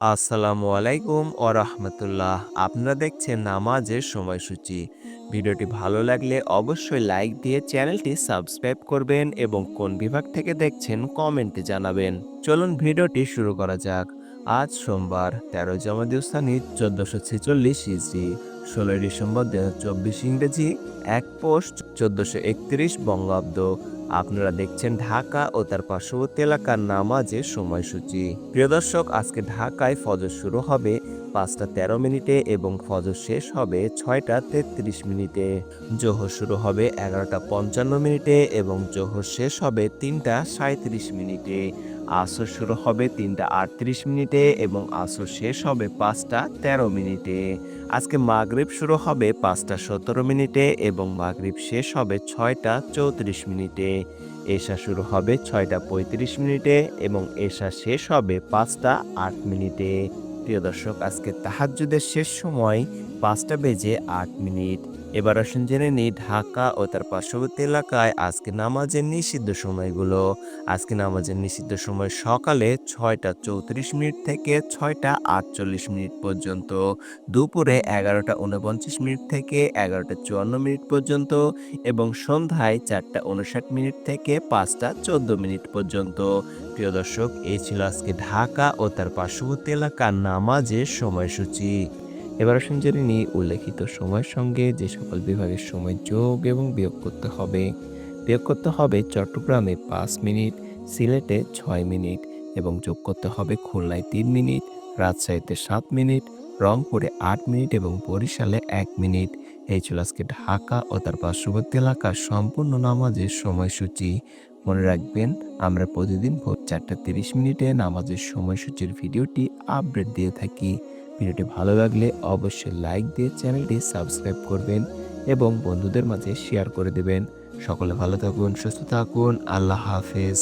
আসসালামু আলাইকুম ও রহমতুল্লাহ আপনারা দেখছেন নামাজের সময়সূচি। ভিডিওটি ভালো লাগলে অবশ্যই লাইক দিয়ে চ্যানেলটি সাবস্ক্রাইব করবেন এবং কোন বিভাগ থেকে দেখছেন কমেন্টে জানাবেন। চলুন ভিডিওটি শুরু করা যাক। আজ সোমবার, তেরো জামাদিউস্তানি চোদ্দশো ছেচল্লিশ ইসরি ষোলোই ডিসেম্বর দু চব্বিশ ইংরেজি, এক পোস্ট, চোদ্দশো একত্রিশ বঙ্গাব্দ। আপনারা দেখছেন ঢাকা ও তার পার্শ্ববর্তী এলাকার নামাজের সময়সূচি। প্রিয় দর্শক, আজকে ঢাকায় ফজর শুরু হবে পাঁচটা তেরো মিনিটে এবং ফজর শেষ হবে ছয়টা তেত্রিশ মিনিটে। জোহর শুরু হবে এগারোটা পঞ্চান্ন মিনিটে এবং জোহর শেষ হবে তিনটা সাঁত্রিশ মিনিটে। আসর শুরু হবে তিনটা আটত্রিশ মিনিটে এবং আসর শেষ হবে পাঁচটা তেরো মিনিটে। আজকে মাগরিব শুরু হবে পাঁচটা সতেরো মিনিটে এবং মাগরিব শেষ হবে ছয়টা চৌত্রিশ মিনিটে। এশা শুরু হবে ছয়টা পঁয়ত্রিশ মিনিটে এবং এশা শেষ হবে পাঁচটা আট মিনিটে। প্রিয় দর্শক আজকে তাহাজুদের শেষ সময় পাঁচটা বেজে আট মিনিট। এবার আসুন জেনে নিই ঢাকা ও তার পার্শ্ববর্তী এলাকায় আজকে নামাজের নিষিদ্ধ সময়গুলো। আজকে নামাজের নিষিদ্ধ সময় সকালে ছয়টা চৌত্রিশ মিনিট থেকে ছয়টা আটচল্লিশ মিনিট পর্যন্ত, দুপুরে এগারোটা উনপঞ্চাশ মিনিট থেকে এগারোটা চুয়ান্ন মিনিট পর্যন্ত এবং সন্ধ্যায় চারটা উনষাট মিনিট থেকে পাঁচটা চোদ্দ মিনিট পর্যন্ত। প্রিয় দর্শক, এই ছিল আজকে ঢাকা ও তার পার্শ্ববর্তী এলাকার নামাজের সময়সূচি। এবার আসুন জেনে নিই উল্লেখিত সময়ের সঙ্গে যে সকল বিভাগের সময় যোগ এবং বিয়োগ করতে হবে। বিয়োগ করতে হবে চট্টগ্রামে পাঁচ মিনিট, সিলেটে ছয় মিনিট এবং যোগ করতে হবে খুলনায় তিন মিনিট, রাজশাহীতে সাত মিনিট, রংপুরে আট মিনিট এবং বরিশালে এক মিনিট। এই ছিল আজকে ঢাকা ও তার পার্শ্ববর্তী এলাকার সম্পূর্ণ নামাজের সময়সূচি। মনে রাখবেন, আমরা প্রতিদিন ভোর চারটা তিরিশ মিনিটে নামাজের সময়সূচির ভিডিওটি আপডেট দিয়ে থাকি। ভিডিওটি ভালো লাগলে অবশ্যই লাইক দিয়ে চ্যানেলটি সাবস্ক্রাইব করবেন এবং বন্ধুদের মাঝে শেয়ার করে দেবেন। সকলে ভালো থাকুন, সুস্থ থাকুন, আল্লাহ হাফেজ।